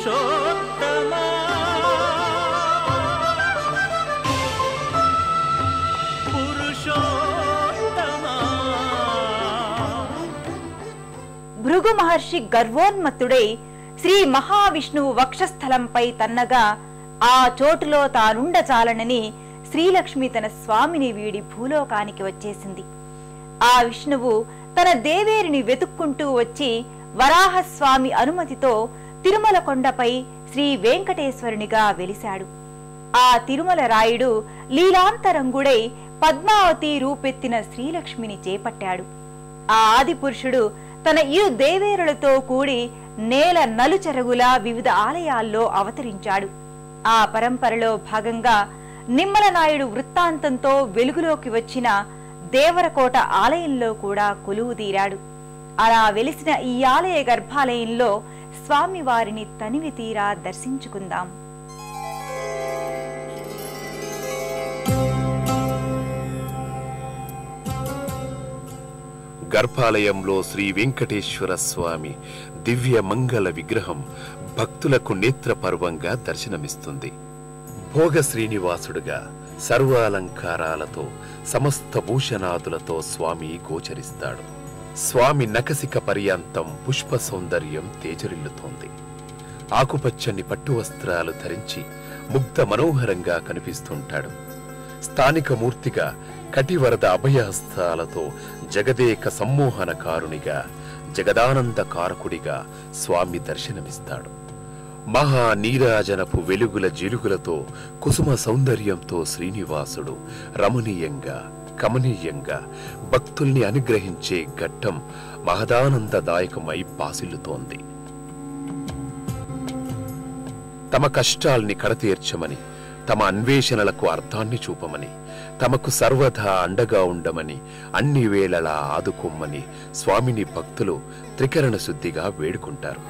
పురుషోత్తమా. పురుషోత్తమా. భృగు మహర్షి గర్వోన్మత్తుడై శ్రీ మహావిష్ణువు వక్షస్థలంపై తన్నగా ఆ చోటులో తానుండచాలనని శ్రీలక్ష్మి తన స్వామిని వీడి భూలోకానికి వచ్చేసింది. ఆ విష్ణువు తన దేవేరిని వెతుక్కుంటూ వచ్చి వరాహస్వామి అనుమతితో తిరుమల కొండపై శ్రీ వెంకటేశ్వరునిగా వెలిశాడు. ఆ తిరుమల రాయుడు లీలాంతరంగుడై పద్మావతి రూపెత్తిన శ్రీలక్ష్మిని చేపట్టాడు. ఆ ఆదిపురుషుడు తన ఇరు దేవేరులతో కూడి నేల నలుచెరగులా వివిధ ఆలయాల్లో అవతరించాడు. ఆ పరంపరలో భాగంగా నిమ్మల నాయుడు వృత్తాంతంతో వెలుగులోకి వచ్చిన దేవరకోట ఆలయంలో కూడా కొలువుదీరాడు అలా వెలిసిన ఈ ఆలయ గర్భాలయంలో స్వామి వారిని తనివి తీరా దర్శించుకుందాం. గర్భాలయంలో శ్రీ వెంకటేశ్వర స్వామి దివ్య మంగళ విగ్రహం భక్తులకు నేత్ర పర్వంగా దర్శనమిస్తుంది. భోగ శ్రీనివాసుడుగా సర్వాలంకారాలతో సమస్త భూషణాదులతో స్వామి గోచరిస్తాడు. స్వామి నకసిక పర్యంతం పుష్ప సౌందర్యం తేజరిల్లుతోంది. ఆకుపచ్చని పట్టు వస్త్రాలు ధరించి ముగ్ధ మనోహరంగా కనిపిస్తుంటాడు. స్థానిక మూర్తిగా కటివరద అభయహస్తాలతో జగదేక సమ్మోహనకారునిగా జగదానంద కారకుడిగా స్వామి దర్శనమిస్తాడు. మహా నీరాజనపు వెలుగుల జిలుగులతో కుసుమ సౌందర్యంతో శ్రీనివాసుడు రమణీయంగా కమనీయంగా భక్తుల్ని అనుగ్రహించే ఘట్టం మహదానందదాయకమై పాసిల్లుతోంది. తమ కష్టాల్ని కడతీర్చమని తమ అన్వేషణలకు అర్థాన్ని చూపమని తమకు సర్వదా అండగా ఉండమని అన్ని వేళలా ఆదుకోమ్మని స్వామిని భక్తులు త్రికరణ శుద్ధిగా వేడుకుంటారు.